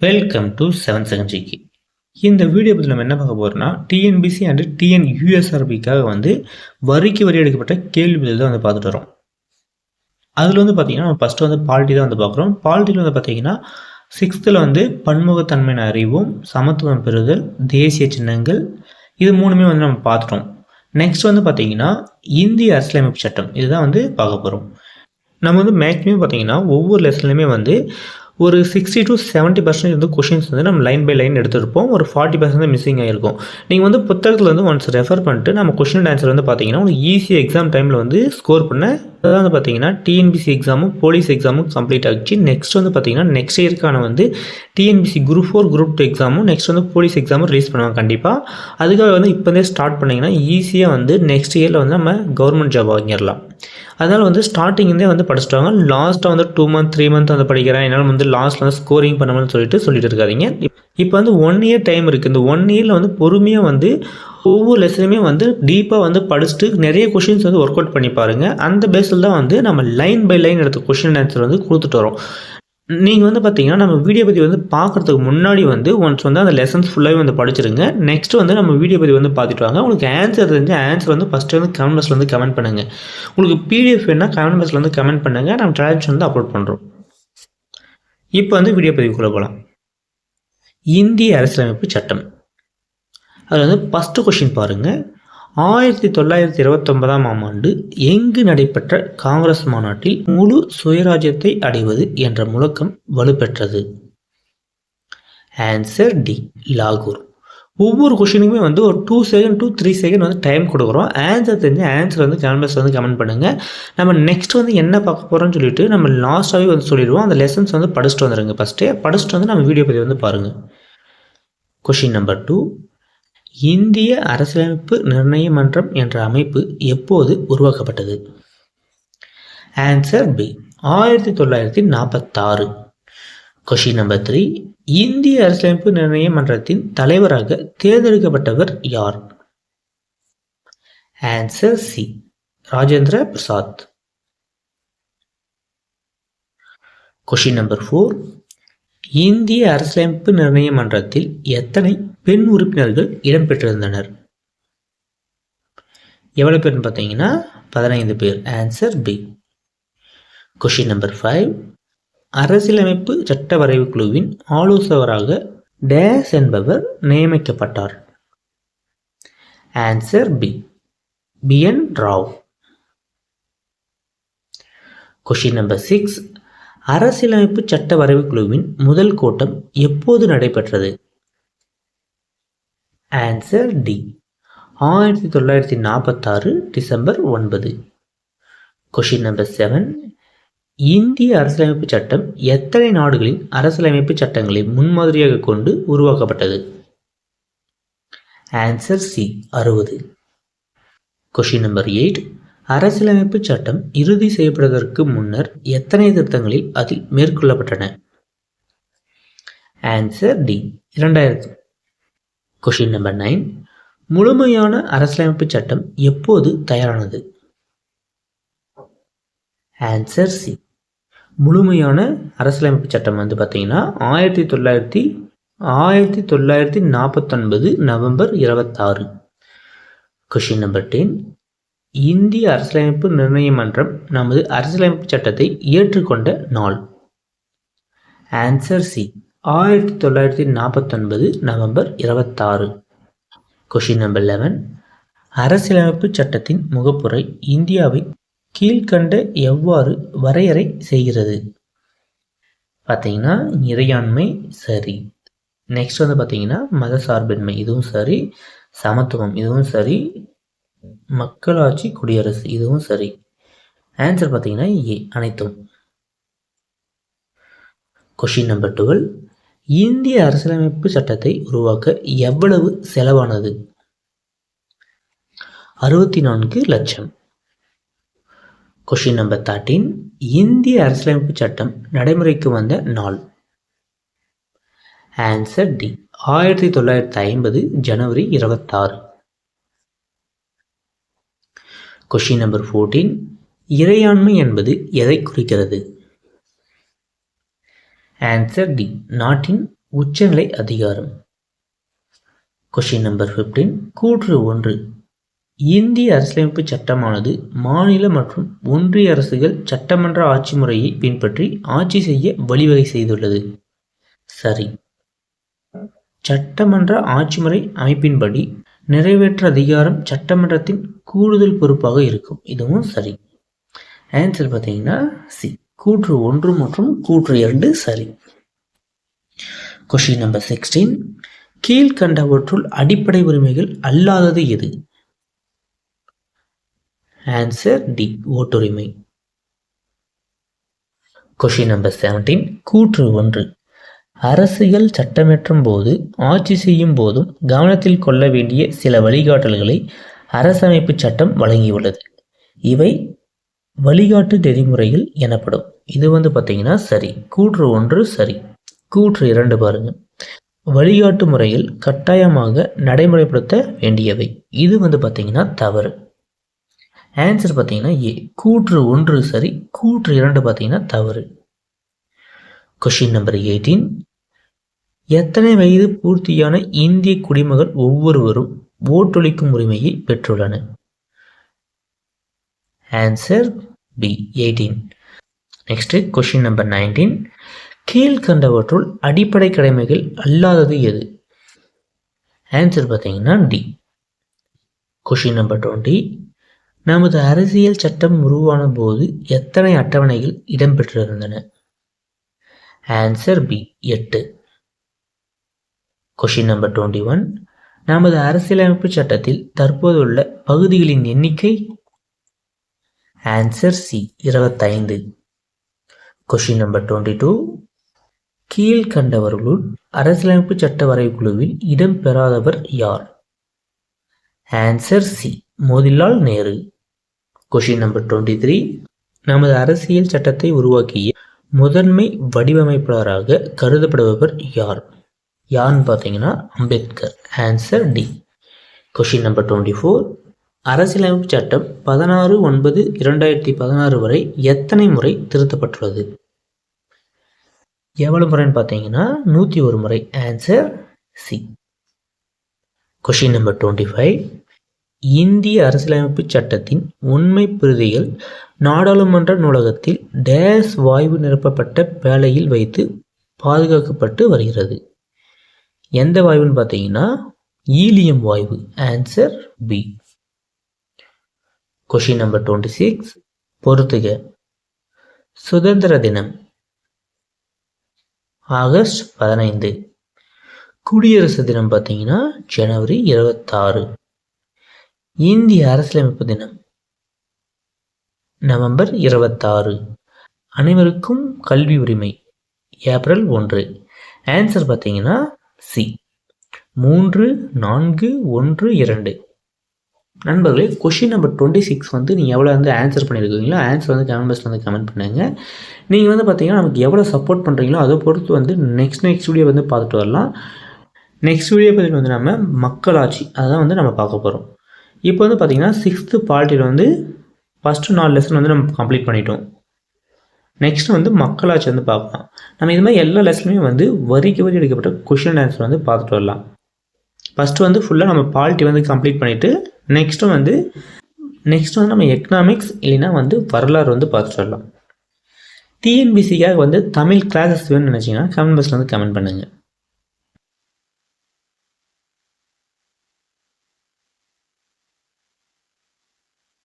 Welcome to seven second ஜிகி இந்த video பற்றி நம்ம என்ன பார்க்க போகிறோம்னா டிஎன்பிசி அண்ட் டிஎன் யூஎஸ்ஆர்பிக்காக வந்து வரிக்கு வரி எடுக்கப்பட்ட கேள்வி பதில் தான் வந்து பார்த்துட்டு வரோம். அதில் வந்து பார்த்தீங்கன்னா நம்ம ஃபஸ்ட்டு வந்து பாலிட்டி தான் வந்து பார்க்குறோம். பாலிட்டியில் வந்து பார்த்தீங்கன்னா சிக்ஸ்த்தில் வந்து பன்முகத்தன்மையின் அறிவும் சமத்துவம் பெறுதல் தேசிய சின்னங்கள் இது மூணுமே வந்து நம்ம பார்த்துட்டோம். நெக்ஸ்ட் வந்து பார்த்தீங்கன்னா இந்திய அரசியலமைப்பு சட்டம். இதுதான் வந்து பார்க்க போகிறோம் நம்ம வந்து மேக்ஸிமம் பார்த்தீங்கன்னா ஒவ்வொரு லெசன்லையுமே வந்து ஒரு சிக்ஸ்டி டு செவன்ட்டி பர்சன்டேஜ் வந்து கொஷின்ஸ் வந்து நம்ம லைன் பை லைன் எடுத்துருப்போம். ஒரு ஃபார்ட்டி பர்சன்ட் மிஸ்ஸிங் ஆகிருக்கும் நீங்கள் வந்து புத்தகத்தில் வந்து ஒன்ஸ் ரெஃபர் பண்ணிட்டு நம்ம கொஷின் ஆன்சர் வந்து பார்த்தீங்கன்னா உங்களுக்கு ஈஸியாக எக்ஸாம் டைமில் வந்து ஸ்கோர் பண்ண அதாவது வந்து பார்த்தீங்கன்னா டிஎன்பிசி எக்ஸாமும் போலீஸ் எக்ஸாமும் கம்ப்ளீட் ஆகிடுச்சு. நெக்ஸ்ட் வந்து பார்த்தீங்கன்னா நெக்ஸ்ட் இயர்க்கான வந்து TNPSC group four group two எக்ஸாமும் next வந்து போலீஸ் எக்ஸாமும் ரிலீஸ் பண்ணுவாங்க கண்டிப்பாக அதுக்காக வந்து இப்போதே ஸ்டார்ட் பண்ணிங்கன்னா ஈஸியாக வந்து நெக்ஸ்ட் இயரில் வந்து நம்ம கவர்மெண்ட் ஜாப் வாங்கிடலாம் அதனால் வந்து ஸ்டார்டிங்லேருந்தே வந்து படிச்சுட்டாங்க. லாஸ்ட்டாக வந்து டூ மந்த் த்ரீ மந்த் வந்து படிக்கிறேன். என்னால் வந்து லாஸ்ட்டில் வந்து ஸ்கோரிங் பண்ணணும்னு சொல்லிட்டு சொல்லிட்டு இருக்காதிங்க. இப்போ வந்து ஒன் இயர் டைம் இருக்குது இந்த ஒன் இயரில் வந்து பொறுமையாக வந்து ஒவ்வொரு லெசனுமே வந்து டீப்பாக வந்து படிச்சுட்டு நிறைய கொஷின்ஸ் வந்து ஒர்க் அவுட் பண்ணி பாருங்கள் அந்த பேஸில் தான் வந்து நம்ம லைன் பை லைன் எடுத்த கொஷின் ஆன்சர் வந்து கொடுத்துட்டு வரோம். நீங்கள் வந்து பார்த்தீங்கன்னா நம்ம வீடியோ பற்றி வந்து பார்க்குறதுக்கு முன்னாடி வந்து ஒன்ஸ் வந்து அந்த லெசன்ஸ் ஃபுல்லாகவே வந்து படிச்சிருங்க. நெக்ஸ்ட் வந்து நம்ம வீடியோ பற்றி வந்து பார்த்துட்டு வாங்க. உங்களுக்கு ஆன்சர் தெரிஞ்சு ஆன்சர் வந்து ஃபஸ்ட்டு வந்து கமெண்ட் பாக்ஸில் வந்து கமெண்ட் பண்ணுங்கள் உங்களுக்கு பிடிஎஃப் வேணால் கமெண்ட் பாக்ஸில் வந்து கமெண்ட் பண்ணுங்கள் நம்ம டிரான்ஸ்லேஷன் வந்து அப்லோட் பண்ணுறோம் இப்போ வந்து வீடியோ பதிவுக்குள்ளே போகலாம் இந்திய அரசியலமைப்பு சட்டம். அதில் வந்து ஃபஸ்ட்டு கொஷின் பாருங்கள் ஆயிரத்தி தொள்ளாயிரத்தி இருபத்தொன்பதாம் ஆம் ஆண்டு எங்கு நடைபெற்ற காங்கிரஸ் மாநாட்டில் முழு சுயராஜ்யத்தை அடைவது என்ற முழக்கம் வலுப்பெற்றது. ஆன்சர் டி லாகூர் ஒவ்வொரு கொஷினுக்குமே வந்து ஒரு two second two three second வந்து டைம் கொடுக்குறோம். ஆன்சர் தெரிஞ்சு ஆன்சர் வந்து கமெண்ட் வந்து கமெண்ட் பண்ணுங்கள் நம்ம நெக்ஸ்ட் வந்து என்ன பார்க்க போகிறோம்னு சொல்லிட்டு நம்ம லாஸ்ட்டாகவே வந்து சொல்லிடுவோம். அந்த லெசன்ஸ் வந்து படிச்சுட்டு வந்துடுங்க ஃபஸ்ட்டே படிச்சுட்டு வந்து நம்ம வீடியோ பற்றி வந்து பாருங்கள் கொஷின் நம்பர் டூ இந்திய அரசியலமைப்பு நிர்ணய மன்றம் என்ற அமைப்பு எப்போது உருவாக்கப்பட்டது? ஆன்சர் பி ஆயிரத்தி தொள்ளாயிரத்தி நாற்பத்தாறு. கொஷின் நம்பர் த்ரீ இந்திய அரசியலமைப்பு நிர்ணய மன்றத்தின் தலைவராக தேர்ந்தெடுக்கப்பட்டவர் யார்? Answer C Rajendra Prasad. Question number four இந்திய அரசியலமைப்பு நிர்ணய மன்றத்தில் எத்தனை பெண் உறுப்பினர்கள் இடம்பெற்றிருந்தனர் எவ்வளோ பேர்னு பார்த்தீங்கன்னா பதினைந்து பேர். Answer B question number five அரசியலமைப்பு சட்ட வரைவு குழுவின் ஆலோசகராக டேஸ் என்பவர் நியமிக்கப்பட்டார். Answer B BN Rao question number six அரசியலமைப்பு சட்ட வரைவு குழுவின் முதல் கூட்டம் எப்போது நடைபெற்றது? ஆன்சர் டி ஆயிரத்தி தொள்ளாயிரத்தி நாற்பத்தாறு டிசம்பர் ஒன்பது. கொஷின் நம்பர் செவன் இந்திய அரசியலமைப்பு சட்டம் எத்தனை நாடுகளின் அரசியலமைப்பு சட்டங்களை முன்மாதிரியாக கொண்டு உருவாக்கப்பட்டது? ஆன்சர் சி அறுபது. கொஷின் நம்பர் எயிட் அரசியலமைப்பு சட்டம் இறுதி செய்யப்படுவதற்கு முன்னர் எத்தனை திருத்தங்களில் அதில் மேற்கொள்ளப்பட்டன? ஆன்சர் டி இரண்டாயிரத்தி கொஷின் நம்பர் நைன் முழுமையான அரசியலமைப்பு சட்டம் எப்போது தயாரானது? ஆன்சர் சி முழுமையான அரசியலமைப்பு சட்டம் வந்து பார்த்தீங்கன்னா ஆயிரத்தி தொள்ளாயிரத்தி ஆயிரத்தி தொள்ளாயிரத்தி நாற்பத்தொன்பது நவம்பர் இருபத்தாறு. கொஷின் நம்பர் டென் இந்திய அரசியலமைப்பு நிர்ணய மன்றம் நமது அரசியலமைப்பு சட்டத்தை ஏற்றுக்கொண்ட நாள். ஆன்சர் சி ஆயிரத்தி தொள்ளாயிரத்தி நாற்பத்தொன்பது நவம்பர் இருபத்தாறு. கொஷின் நம்பர் லெவன் அரசியலமைப்பு சட்டத்தின் முகப்புரை இந்தியாவை கீழ்கண்ட எவ்வாறு வரையறை செய்கிறது? பார்த்தீங்கன்னா இறையாண்மை சரி. நெக்ஸ்ட் வந்து பார்த்தீங்கன்னா மத சார்பின்மை இதுவும் சரி. சமத்துவம் இதுவும் சரி. மக்களாட்சி குடியரசு இதுவும் சரி. ஆன்சர் பார்த்தீங்கன்னா ஏ அனைத்தும். கொஷின் நம்பர் டுவெல் இந்திய அரசியலமைப்பு சட்டத்தை உருவாக்க எவ்வளவு செலவானது? அறுபத்தி நான்கு லட்சம். கொஷின் நம்பர் தேர்ட்டீன் இந்திய அரசியலமைப்பு சட்டம் நடைமுறைக்கு வந்த நாள். ஆன்சர் டி ஆயிரத்தி தொள்ளாயிரத்தி ஐம்பது ஜனவரி இருபத்தாறு. கொஷின் நம்பர் ஃபோர்டீன் இறையாண்மை என்பது எதை குறிக்கிறது? ஆன்சர் டி நாட்டின் உச்சநிலை அதிகாரம். கொஷின் நம்பர் ஃபிஃப்டீன் கூற்று ஒன்று. இந்திய அரசியலமைப்பு சட்டமானது மாநில மற்றும் ஒன்றிய அரசுகள் சட்டமன்ற ஆட்சி முறையை பின்பற்றி ஆட்சி செய்ய வழிவகை செய்துள்ளது. சரி. சட்டமன்ற ஆட்சி முறை அமைப்பின்படி நிறைவேற்ற அதிகாரம் சட்டமன்றத்தின் கூடுதல் பொறுப்பாக இருக்கும். இதுவும் சரி. ஆன்சர் பார்த்தீங்கன்னா சி கூற்று ஒன்று மற்றும் கூற்று இரண்டு சரி. கொஷின் நம்பர் சிக்ஸ்டீன் கீழ்கண்டவற்றுள் அடிப்படை உரிமைகள் அல்லாதது எது? ஆன்சர் டி ஓட்டுரிமை. கொஷின் நம்பர் செவன்டீன் கூற்று ஒன்று. அரசுகள் சட்டமேற்றும் போது ஆட்சி செய்யும் போதும் கவனத்தில் கொள்ள வேண்டிய சில வழிகாட்டல்களை அரசமைப்பு சட்டம் வழங்கியுள்ளது. இவை வழிகாட்டு நெறிமுறைகள் எனப்படும். இது வந்து பார்த்தீங்கன்னா சரி. கூற்று ஒன்று சரி. கூற்று இரண்டு பாருங்கள் வழிகாட்டு முறையில் கட்டாயமாக நடைமுறைப்படுத்த வேண்டியவை. இது வந்து பார்த்தீங்கன்னா தவறு. ஆன்சர் பார்த்தீங்கன்னா ஏ கூற்று ஒன்று சரி. கூற்று இரண்டு பார்த்தீங்கன்னா தவறு. கொஷின் நம்பர் எயிட்டீன் எத்தனை வயது பூர்த்தியான இந்திய குடிமகள் ஒவ்வொருவரும் ஓட்டொழிக்கும் உரிமையை பெற்றுள்ளனர் answer B eighteen next question number nineteen கீழ்கண்டவற்றுள் அடிப்படை கடமைகள் அல்லாதது எது? ஆன்சர் பார்த்தீங்கன்னா டி கொஷின் நம்பர் டுவெண்ட்டி நமது அரசியல் சட்டம் உருவான போது எத்தனை அட்டவணைகள் இடம்பெற்றிருந்தன? ஆன்சர் பி எட்டு. கொஷின் நம்பர் டுவெண்ட்டி ஒன் நமது அரசியலமைப்பு சட்டத்தில் தற்போதுள்ள பகுதிகளின் எண்ணிக்கை ஆன்சர் சி இருபத்தைந்து. கொஷின் நம்பர் டுவெண்ட்டி டூ கீழ்கண்டவர்களுள் அரசியலமைப்பு சட்ட வரைக்குழுவில் இடம்பெறாதவர் யார்? Answer C Motilal Nehru. Question number twenty three நமது அரசியல் சட்டத்தை உருவாக்கிய முதன்மை வடிவமைப்பாளராக கருதப்படுபவர் யார்? யார்னு பார்த்தீங்கன்னா Ambedkar. Answer D question number twenty four அரசியலமைப்பு சட்டம் பதினாறு ஒன்பது இரண்டாயிரத்தி பதினாறு வரை எத்தனை முறை திருத்தப்பட்டுள்ளது? எவ்வளவு முறைன்னு பார்த்தீங்கன்னா நூற்றி ஒரு முறை. Answer C question number twenty five இந்திய அரசியலமைப்பு சட்டத்தின் உண்மை பிரதிகள் நாடாளுமன்ற நூலகத்தில் டேஸ் வாயு நிரப்பப்பட்ட பேழையில் வைத்து பாதுகாக்கப்பட்டு வருகிறது. எந்த வாயுன்னு பார்த்தீங்கன்னா ஈலியம் வாயு answer B question number twenty six பொறுத்துக. சுதந்திர தினம். ஆகஸ்ட் பதினைந்து. குடியரசு தினம் பார்த்தீங்கன்னா ஜனவரி இருபத்தாறு. இந்திய அரசியலமைப்பு தினம். நவம்பர் இருபத்தாறு. அனைவருக்கும் கல்வி உரிமை. ஏப்ரல் ஒன்று. ஆன்சர் பார்த்தீங்கன்னா சி மூன்று நான்கு ஒன்று இரண்டு. நண்பர்களே கொஷின் நம்பர் டுவெண்ட்டி சிக்ஸ் வந்து நீங்கள் எவ்வளோ வந்து ஆன்சர் பண்ணியிருக்கீங்களோ ஆன்சர் வந்து கமெண்ட் பாக்ஸில் வந்து கமெண்ட் பண்ணுங்கள் நீங்கள் வந்து பார்த்தீங்கன்னா நமக்கு எவ்வளோ சப்போர்ட் பண்ணுறீங்களோ அதை பொறுத்து வந்து நெக்ஸ்ட் நெக்ஸ்ட் வீடியோ வந்து பார்த்துட்டு வரலாம். நெக்ஸ்ட் வீடியோ பார்த்துட்டு வந்து நம்ம மக்களாட்சி அதான் வந்து நம்ம பார்க்க போகிறோம் இப்போ வந்து பார்த்திங்கன்னா சிக்ஸ்த்து பார்ட்டியில் வந்து ஃபஸ்ட்டு நாலு லெசன் வந்து நம்ம கம்ப்ளீட் பண்ணிட்டோம். நெக்ஸ்ட் வந்து மக்களாட்சி வந்து பார்க்கலாம். நம்ம இது மாதிரி எல்லா லெசனுமே வந்து வரிக்கு வரி எடுக்கப்பட்ட கொஷின் ஆன்சர் வந்து பார்த்துட்டு வரலாம். ஃபஸ்ட்டு வந்து ஃபுல்லாக நம்ம பாலிட்டி வந்து கம்ப்ளீட் பண்ணிவிட்டு நெக்ஸ்ட்டு வந்து நெக்ஸ்ட் வந்து நம்ம எக்கனாமிக்ஸ் இல்லைன்னா வந்து வரலாறு வந்து பார்த்துட்டு வரலாம். டிஎன்பிசிக்காக வந்து தமிழ் கிளாஸஸ் வேணும்னு நினச்சிங்கன்னா கமெண்ட் பாக்ஸில் வந்து கமெண்ட் பண்ணுங்கள்